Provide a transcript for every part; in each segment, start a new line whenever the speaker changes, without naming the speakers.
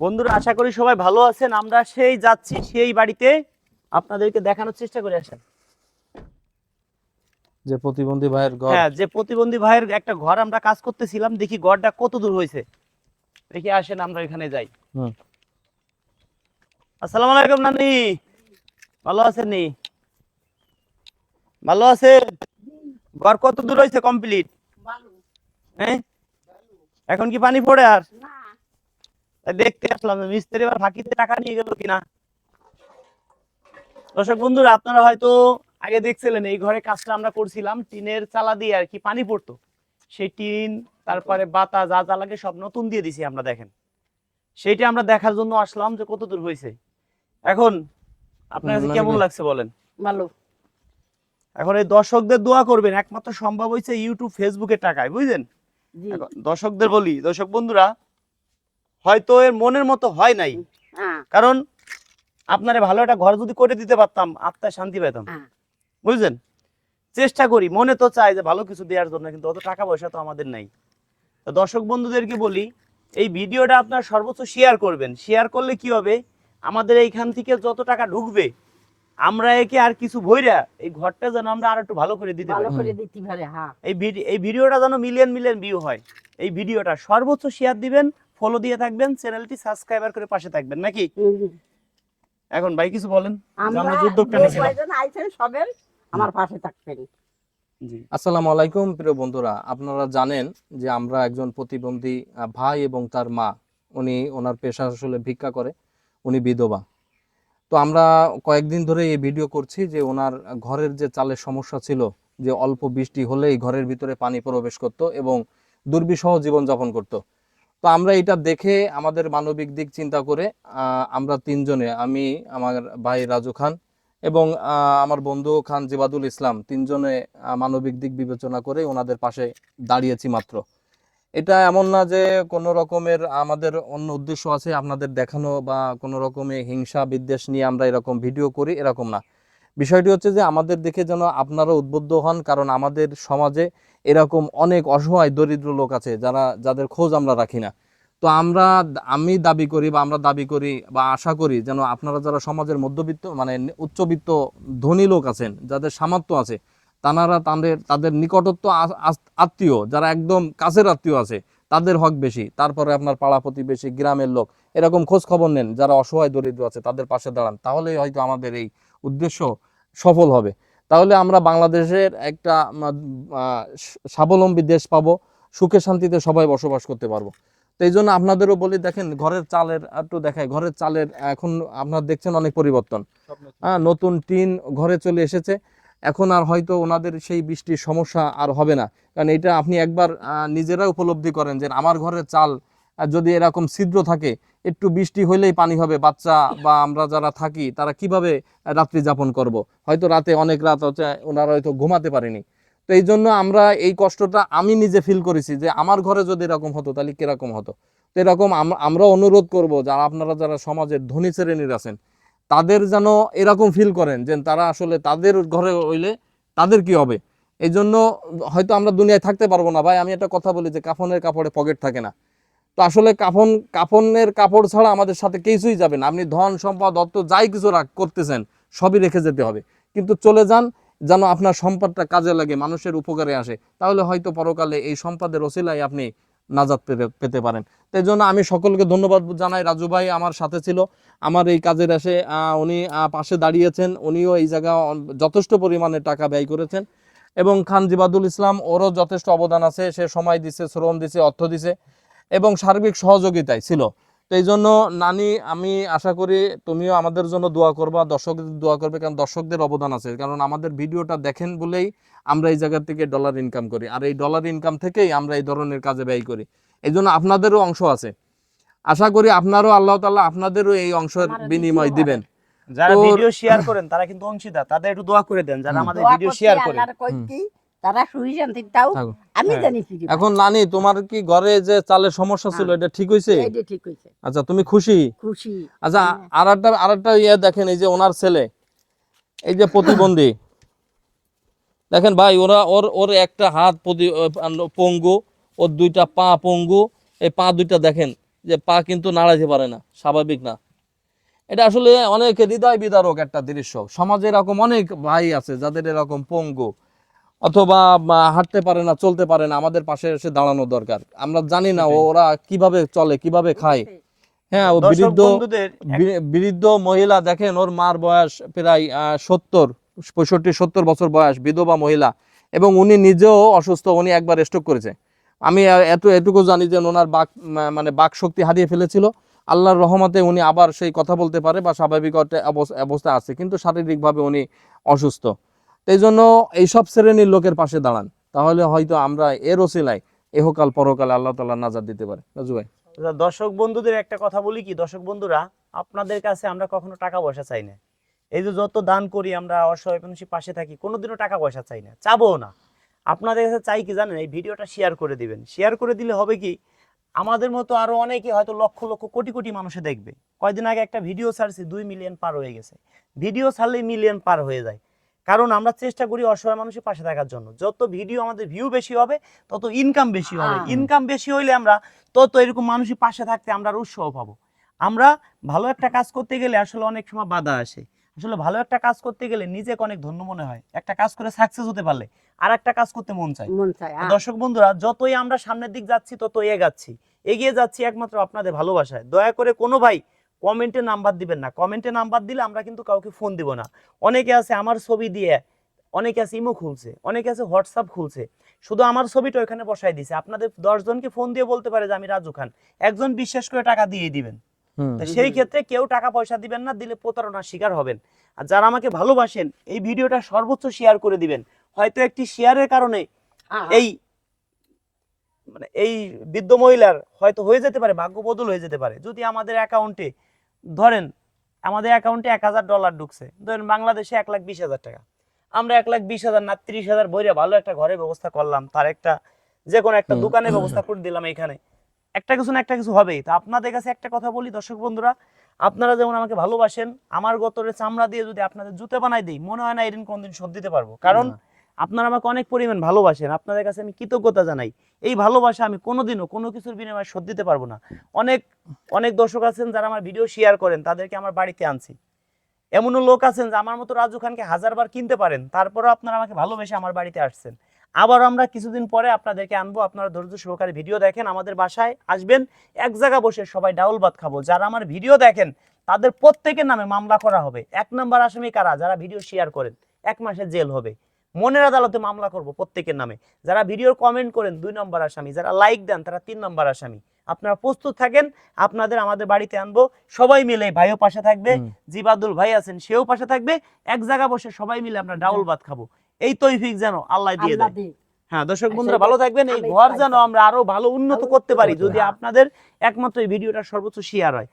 বন্ধুরা আশা করি সবাই ভালো আছেন। আমরা সেই যাচ্ছি সেই বাড়িতে। আপনাদেরকে দেখানোর চেষ্টা করে আসেন।
যে প্রতিবন্ধী ভাইয়ের ঘর।
হ্যাঁ যে প্রতিবন্ধী ভাইয়ের একটা ঘর আমরা কাজ করতেছিলাম দেখি ঘরটা কত দূর হয়েছে। দেখি আসেন আমরা এখানে যাই।
হুম।
আসসালামু আলাইকুম নানি। ভালো আছেন নি? ভালো আছেন? ঘর কত দূর হয়েছে কমপ্লিট? হ্যাঁ? এখন কি পানি পড়ে আর? তাই দেখতে আসলাম মিস্ত্রি এবার ফাঁকিতে টাকা নিয়ে গেল কিনা? দর্শক বন্ধুরা আপনারা হয়তো আগে দেখছিলেন এই ঘরে কাজটা আমরা করছিলাম টিনের চালা দিয়ে আর কি পানি পড়তো। সেই টিন তারপরে বাতা যা যা লাগে সব নতুন দিয়ে দিছি আমরা দেখেন। সেইটা আমরা দেখার জন্য আসলাম যে কত দূর হয়েছে। এখন আপনার কাছে কেমন
মানে-
লাগছে বলেন?
ভালো।
এখন এই দর্শকদের দোয়া করবেন একমাত্র সম্ভব হয়েছে ইউটিউব ফেসবুকের টাকায় বুঝলেন? দর্শকদের বলি দর্শক বন্ধুরা হয়তো এর মনের মতো হয় নাই।
হ্যাঁ।
কারণ আপনারে ভালো একটা ঘর যদি করে দিতে পারতাম আত্মায় শান্তি পেতাম
হ্যাঁ।
বুঝলেন? চেষ্টা করি মনে তো চাই যে ভালো কিছু দেওয়ার জন্য কিন্তু অত টাকা পয়সা তো আমাদের নাই। তো দর্শক বন্ধুদেরকে বলি এই ভিডিওটা আপনার সর্বোচ্চ শেয়ার করবেন। শেয়ার করলে কি হবে? আমাদের এইখান থেকে যত টাকা ঢুকবে আমরা একে আর কিছু ভইরা এই ঘরটা যেন আমরা আর একটু ভালো করে দিতে
ভালো করে দিতে পারে হ্যাঁ।
এই ভিডিওটা যেন মিলিয়ন মিলিয়ন ভিউ হয়। এই ভিডিওটা সর্বোচ্চ শেয়ার দিবেন ফলো দিয়ে থাকবেন চ্যানেলটি সাবস্ক্রাইবার করে পাশে থাকবেন নাকি? এখন ভাই কিছু বলেন?
আমরা
উদ্যোগটা নিয়েছিলাম।
কয়জন আইছেন সবের আমার পাশে থাকবেন।
জি।
আসসালামু আলাইকুম প্রিয় বন্ধুরা। আপনারা জানেন যে আমরা একজন প্রতিবন্ধী ভাই এবং তার মা। উনি ওনার পেশা আসলে ভিক্ষা করে উনি বিধবা। তো আমরা কয়েকদিন ধরে এই ভিডিও করছি যে ওনার ঘরের যে চালের সমস্যা ছিল যে অল্প বৃষ্টি হলেই ঘরের ভিতরে পানি প্রবেশ করত এবং দুর্বিষহ জীবনযাপন করত। তো আমরা এটা দেখে আমাদের মানবিক দিক চিন্তা করে আমরা তিনজনে, আমি, আমার ভাই রাজু খান এবং আমার বন্ধু খান জিবাদুল ইসলাম তিনজনে মানবিক দিক বিবেচনা করে ওনাদের পাশে দাঁড়িয়েছি মাত্র। এটা এমন না যে কোনো রকমের আমাদের অন্য উদ্দেশ্য আছে আপনাদের দেখানো বা কোনো রকমের হিংসা বিদ্বেষ নিয়ে আমরা এরকম ভিডিও করি, এরকম না। বিষয়টি হচ্ছে যে আমাদের দেখে যেন আপনারা উদ্বুদ্ধ হন, কারণ আমাদের সমাজে এরকম অনেক অসহায় দরিদ্র লোক আছে যারা, যাদের খোঁজ আমরা রাখি না। তো আমরা, আমি দাবি করি বা আমরা দাবি করি বা আশা করি যেন আপনারা যারা সমাজের মধ্যবিত্ত মানে উচ্চবিত্ত ধনী লোক আছেন, যাদের সামর্থ্য আছে, তানারা তাদের তাদের নিকটত্ব আত্মীয়, যারা একদম কাছের আত্মীয় আছে, তাদের হক বেশি। তারপরে আপনার পাড়া প্রতিবেশী, গ্রামের লোক, এরকম খোঁজ খবর নেন, যারা অসহায় দরিদ্র আছে, তাদের পাশে দাঁড়ান। তাহলেই হয়তো আমাদের এই উদ্দেশ্য সফল হবে। তাহলে আমরা বাংলাদেশের একটা স্বাবলম্বী দেশ পাবো, সুখে শান্তিতে সবাই বসবাস করতে পারব। তো এই জন্য আপনাদেরও বলি, দেখেন ঘরের চালের, একটু দেখায় ঘরের চালের এখন আপনারা দেখছেন অনেক পরিবর্তন। হ্যাঁ নতুন টিন ঘরে চলে এসেছে। এখন আর হয়তো ওনাদের সেই বৃষ্টির সমস্যা আর হবে না। কারণ এটা আপনি একবার নিজেরা উপলব্ধি করেন যে আমার ঘরের চাল যদি এরকম ছিদ্র থাকে একটু বৃষ্টি হইলেই পানি হবে। বাচ্চা বা আমরা যারা থাকি, তারা কীভাবে রাত্রি যাপন করব? হয়তো রাতে অনেক রাত হচ্ছে, ওনারা হয়তো ঘুমাতে পারেনি। তো এই জন্য আমরা এই কষ্টটা আমি নিজে ফিল করেছি যে, আমার ঘরে যদি এরকম হতো, তাহলে কীরকম হতো? তো এরকম আম- আমরা অনুরোধ করব যারা, আপনারা যারা সমাজের ধনী শ্রেণির আছেন, তাদের যেন এরকম ফিল করেন যে, তারা আসলে তাদের ঘরে হইলে তাদের কি হবে? এই জন্য হয়তো আমরা দুনিয়ায় থাকতে পারব না। ভাই, আমি একটা কথা বলি যে, কাফনের কাপড়ে পকেট থাকে না। তো আসলে কাফন, কাফনের কাপড় ছাড়া আমাদের সাথে কিছুই যাবে না। আপনি ধন, সম্পদ, অর্থ যাই কিছু করতেছেন, সবই রেখে যেতে হবে। কিন্তু চলে যান, যেন আপনার সম্পদটা কাজে লাগে, মানুষের উপকারে আসে। তাহলে হয়তো পরকালে এই সম্পদের ওসিলায় আপনি নাজাত পেতে পেতে পারেন। তাই জন্য আমি সকলকে ধন্যবাদ জানাই। রাজু ভাই আমার সাথে ছিল। আমার এই কাজের এসে উনি পাশে দাঁড়িয়েছেন। উনিও এই জায়গা যথেষ্ট পরিমাণে টাকা ব্যয় করেছেন। এবং খান জিবাদুল ইসলাম, ওরও যথেষ্ট অবদান আছে। সে সময় দিছে, শ্রম দিছে, অর্থ দিছে। এবং সার্বিক সহযোগিতায় ছিল। তো এই জন্য নানি আমি আশা করি তুমিও আমাদের জন্য দোয়া করবা দর্শকদের দোয়া করবে কারণ দর্শকদের অবদান আছে। কারণ আমাদের ভিডিওটা দেখেন বলেই আমরা এই জায়গা থেকে ডলার ইনকাম করি। আর এই ডলার ইনকাম থেকেই আমরা এই ধরনের কাজে ব্যয় করি। এই জন্য আপনাদেরও অংশ আছে। আশা করি আপনারও আল্লাহ তাআলা আপনাদেরও এই অংশের বিনিময় দিবেন।
যারা ভিডিও শেয়ার করেন তারা কিন্তু অংশীদার। তাদের একটু দোয়া করে দেন যারা আমাদের ভিডিও শেয়ার করে
তারা সুই শান্তি তাও
থাকো।
আমি
হ্যাঁ।
জানি
এখন নানি তোমার কি ঘরে যে চালের সমস্যা ছিল
হ্যাঁ।
এটা ঠিক হয়েছে?
এইটা ঠিক হইছে
আচ্ছা তুমি খুশি?
খুশি।
আচ্ছা
হ্যাঁ।
ইয়ে দেখেন এই যে ওনার ছেলে এই যে প্রতিবন্ধী। দেখেন ভাই ওরা ওর ওর একটা হাত প্রতি পঙ্গু ওর দুইটা পা পঙ্গু এই পা দুইটা দেখেন যে পা কিন্তু নাড়াইতে পারে না স্বাভাবিক না। এটা আসলে অনেক হৃদয় বিদারক একটা দৃশ্য। সমাজে এরকম অনেক ভাই আছে যাদের এরকম পঙ্গু। অথবা হাঁটতে পারে না চলতে পারে না আমাদের পাশে এসে দাঁড়ানো দরকার। আমরা জানি না ওরা কীভাবে চলে কীভাবে খায়। হ্যাঁ ও বৃদ্ধ বৃদ্ধ মহিলা দেখেন ওর মার বয়স প্রায় সত্তর পঁয়ষট্টি সত্তর বছর বয়স বিধবা মহিলা। এবং উনি নিজেও অসুস্থ উনি একবার স্ট্রোক করেছে। আমি এত এটুকু জানি যে ওনার বাক মানে বাক শক্তি হারিয়ে ফেলেছিল। আল্লাহর রহমতে উনি আবার সেই কথা বলতে পারে বা স্বাভাবিক অবস্থায় আছে। কিন্তু শারীরিকভাবে উনি অসুস্থ। এই জন্য এইসব শ্রেণির লোকের পাশে দাঁড়ান। তাহলে হয়তো আমরা এর ওসিলায় এহকাল পরকালে আল্লাহ তাল্লাহ নাজার দিতে পারে। রাজু ভাই।
আচ্ছা, দর্শক বন্ধুদের একটা কথা বলি কি? দর্শক বন্ধুরা আপনাদের কাছে আমরা কখনো টাকা পয়সা চাই না। এই যে যত দান করি আমরা অসহায় মানুষের পাশে থাকি কোনোদিনও টাকা পয়সা চাই না। চাবো না। আপনাদের কাছে চাই কি জানেন? এই ভিডিওটা শেয়ার করে দিবেন। শেয়ার করে দিলে হবে কি? আমাদের মতো আরও অনেকে হয়তো লক্ষ লক্ষ কোটি কোটি মানুষে দেখবে। কয়দিন আগে একটা ভিডিও ছাড়ছি দুই মিলিয়ন পার হয়ে গেছে। ভিডিও ছাড়লেই মিলিয়ন পার হয়ে যায়। কারণ আমরা চেষ্টা করি অসহায় মানুষের পাশে থাকার জন্য। যত ভিডিও আমাদের ভিউ বেশি হবে তত ইনকাম বেশি হবে।
হ্যাঁ।
ইনকাম বেশি হইলে আমরা তত এরকম মানুষের পাশে থাকতে আমরা আরও উৎসাহ পাবো। আমরা ভালো একটা কাজ করতে গেলে আসলে অনেক সময় বাধা আসে। আসলে ভালো একটা কাজ করতে গেলে নিজেকে অনেক ধন্য মনে হয়। একটা কাজ করে সাকসেস হতে পারলে আর একটা কাজ করতে মন চায়।
মন চায়
দর্শক বন্ধুরা যতই আমরা সামনের দিক যাচ্ছি ততই এগাচ্ছি। এগিয়ে যাচ্ছি একমাত্র আপনাদের ভালোবাসায়। দয়া করে কোনো ভাই কমেন্টে নাম্বার দিবেন না। কমেন্টে নাম্বার দিলে আমরা কিন্তু কাউকে ফোন দিব না। অনেকে আছে আমার ছবি দিয়ে অনেকে আছে ইমো খুলছে অনেকে আছে হোয়াটসঅ্যাপ খুলছে। শুধু আমার ছবিটা ওখানে বসাই দিছে। আপনাদের দশজনকে ফোন দিয়ে বলতে পারে যে আমি রাজু খান। একজন বিশ্বাস করে টাকা দিয়ে দিবেন। সেই ক্ষেত্রে কেউ টাকা পয়সা দিবেন না দিলে প্রতারণার শিকার হবেন। আর যারা আমাকে ভালোবাসেন এই ভিডিওটা সর্বোচ্চ শেয়ার করে দিবেন। হয়তো একটি শেয়ারের কারণে এই মানে এই বৃদ্ধ মহিলার হয়তো হয়ে যেতে পারে ভাগ্য বদল হয়ে যেতে পারে। যদি আমাদের অ্যাকাউন্টে ধরেন আমাদের অ্যাকাউন্টে এক হাজার ডলার ঢুকছে। ধরেন বাংলাদেশে এক লাখ বিশ হাজার টাকা। আমরা এক লাখ বিশ হাজার না ত্রিশ হাজার বইরে ভালো একটা ঘরের ব্যবস্থা করলাম তার একটা যে কোনো একটা। দোকানের ব্যবস্থা করে দিলাম এখানে। একটা কিছু না একটা কিছু হবেই। তো আপনাদের কাছে একটা কথা বলি দর্শক বন্ধুরা আপনারা যেমন আমাকে ভালোবাসেন আমার গতরে চামড়া দিয়ে যদি আপনাদের জুতে বানাই দিই মনে হয় না এদিন কোনদিন শোধ দিতে পারব। কারণ। আপনারা আমাকে অনেক পরিমাণ ভালোবাসেন, আপনাদের কাছে আমি কৃতজ্ঞতা জানাই। এই ভালোবাসা আমি কোনোদিনও কোনো কিছুর বিনিময়ে শোধ দিতে পারব না। অনেক অনেক দর্শক আছেন যারা আমার ভিডিও শেয়ার করেন, তাদেরকে আমার বাড়িতে আনছি। এমনও লোক আছেন যে আমার মতো রাজু খানকে হাজারবার কিনতে পারেন, তারপরেও আপনারা আমাকে ভালোবেসে আমার বাড়িতে আসছেন। আবার আমরা কিছুদিন পরে আপনাদেরকে আনব, আপনারা ধৈর্য সহকারে ভিডিও দেখেন, আমাদের বাসায় আসবেন, এক জায়গা বসে সবাই ডাউল ভাত খাব। যারা আমার ভিডিও দেখেন, তাদের প্রত্যেকের নামে মামলা করা হবে। এক নম্বর আসামি কারা? যারা ভিডিও শেয়ার করেন, এক মাসে জেল হবে। মনের আদালতে মামলা করব প্রত্যেকের নামে। যারা ভিডিওর কমেন্ট করেন দুই নম্বর আসামি যারা লাইক দেন তারা তিন নম্বর আসামি। আপনারা প্রস্তুত থাকেন আপনাদের আমাদের বাড়িতে আনব। সবাই মিলে ভাইও পাশে থাকবে। জিবাদুল ভাই আছেন সেও পাশে থাকবে। এক জায়গা বসে সবাই মিলে আমরা ডাউল ভাত খাব। এই তৈফিক যেন আল্লাহ দিয়ে দেয়। হ্যাঁ দর্শক বন্ধুরা ভালো থাকবেন। এই ঘর যেন আমরা আরও ভালো উন্নত করতে পারি। যদি আপনাদের একমাত্র এই ভিডিওটা সর্বোচ্চ শেয়ার হয়।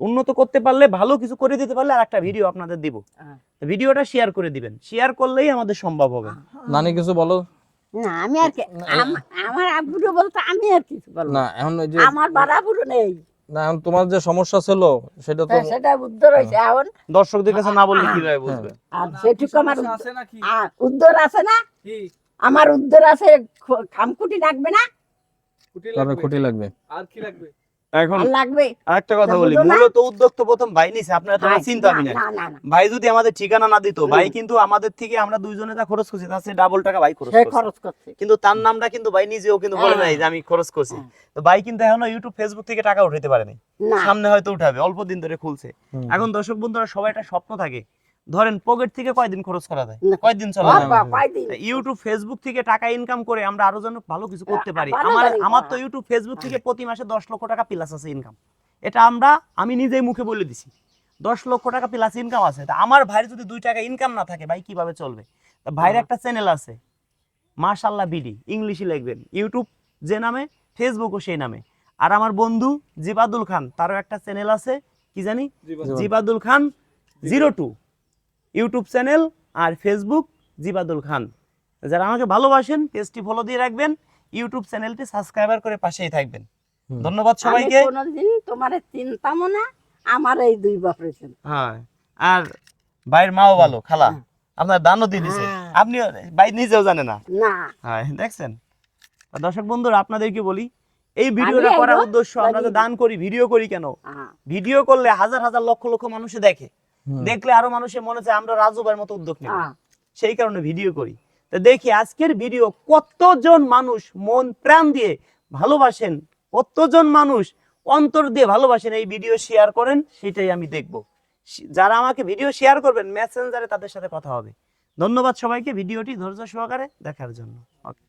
উন্নত করতে পারলে ভালো কিছু করে দিতে পারলে আর একটা ভিডিও আপনাদের দিব।
হ্যাঁ।
ভিডিওটা শেয়ার করে দিবেন। শেয়ার করলেই আমাদের সম্ভব হবে।
নানি কিছু বলো?
না আমি আর কি আমার আব্বুরও বলতো আমি আর কিছু বলব
না এখন ওই যে
আমার নেই।
না এখন তোমার যে সমস্যা ছিল সেটা তো
হ্যাঁ, সেটা উদ্ধার হয়েছে। এখন
দর্শকদের কাছে না বললে কীভাবে বুঝবে?
আর সেটুকু আমার উদ্ধার-
আছে নাকি?
আর উদ্ধার আছে না?
কি?
আমার উদ্ধার আছে খামকুটি লাগবে না?
লাগবে?
খুঁটি লাগবে।
আর কি লাগবে?
এখন
লাগবে?
আরেকটা কথা বলি মূলত উদ্যোগ তো প্রথম ভাই নিছে আপনারা তো চিন্তা
না,
ভাই যদি আমাদের ঠিকানা না দিত ভাই কিন্তু আমাদের থেকে আমরা দুইজনে যা খরচ করছি তার ডাবল টাকা ভাই খরচ করছে।
খরচ করছে।
কিন্তু তার নামটা কিন্তু ভাই নিজেও কিন্তু বলে
হ্যাঁ।
নাই যে আমি খরচ করছি।
হ্যাঁ।
তো ভাই কিন্তু এখনও ইউটিউব ফেসবুক থেকে টাকা উঠাতে পারেনি। সামনে হয়তো উঠাবে অল্প দিন ধরে খুলছে। এখন দর্শক বন্ধুরা সবাই একটা স্বপ্ন থাকে। ধরেন পকেট থেকে কয়দিন খরচ করা যায়। কয়দিন চলা যায়? ইউটিউব ফেসবুক থেকে টাকা ইনকাম করে আমরা আরও যেন ভালো কিছু করতে পারি। আমার আমার তো। ইউটিউব ফেসবুক থেকে প্রতি মাসে দশ লক্ষ টাকা প্লাস আছে ইনকাম এটা আমরা আমি নিজেই মুখে বলে দিছি। দশ লক্ষ টাকা প্লাস ইনকাম আছে। তা আমার ভাইয়ের যদি দুই টাকা ইনকাম না থাকে ভাই কীভাবে চলবে? তা ভাইয়ের
হ্যাঁ।
একটা চ্যানেল আছে। মাশাল্লাহ বিডি ইংলিশে লিখবেন। ইউটিউব যে নামে ফেসবুকও সেই নামে। আর আমার বন্ধু জিবাদুল খান তারও একটা চ্যানেল আছে। কি জানি? Jibadul. Khan zero two YouTube channel আর ফেসবুক জিবাদুল খান। যারা আমাকে ভালোবাসেন পেজটি ফলো দিয়ে রাখবেন ইউটিউব চ্যানেলটি সাবস্ক্রাইবার করে পাশেই থাকবেন। ধন্যবাদ সবাইকে।
কোনোদিন তোমার চিন্তামো না আমার এই দুই বাপরে
হ্যাঁ আর ভাইয়ের মাও ভালো খালা।
হ্যাঁ।
আপনার দানও দিয়ে দিছে।
হ্যাঁ।
আপনি ভাই নিজেও জানে না।
না।
হ্যাঁ দেখছেন? দর্শক বন্ধুরা আপনাদেরকে বলি এই ভিডিওটা করার উদ্দেশ্য আমরা তো দান করি ভিডিও করি কেন?
হ্যাঁ,
ভিডিও করলে হাজার হাজার লক্ষ লক্ষ মানুষে দেখে। দেখলে আরও মানুষের মনে চায় আমরা রাজু ভাইয়ের মতো উদ্যোগ নেব।
হ্যাঁ।
সেই কারণে ভিডিও করি। তো দেখি আজকের ভিডিও কতজন মানুষ মন প্রাণ দিয়ে ভালোবাসেন কতজন মানুষ অন্তর দিয়ে ভালোবাসেন এই ভিডিও শেয়ার করেন সেটাই আমি দেখব। যারা আমাকে ভিডিও শেয়ার করবেন মেসেঞ্জারে তাদের সাথে কথা হবে। ধন্যবাদ সবাইকে ভিডিওটি ধৈর্য সহকারে দেখার জন্য। Okay.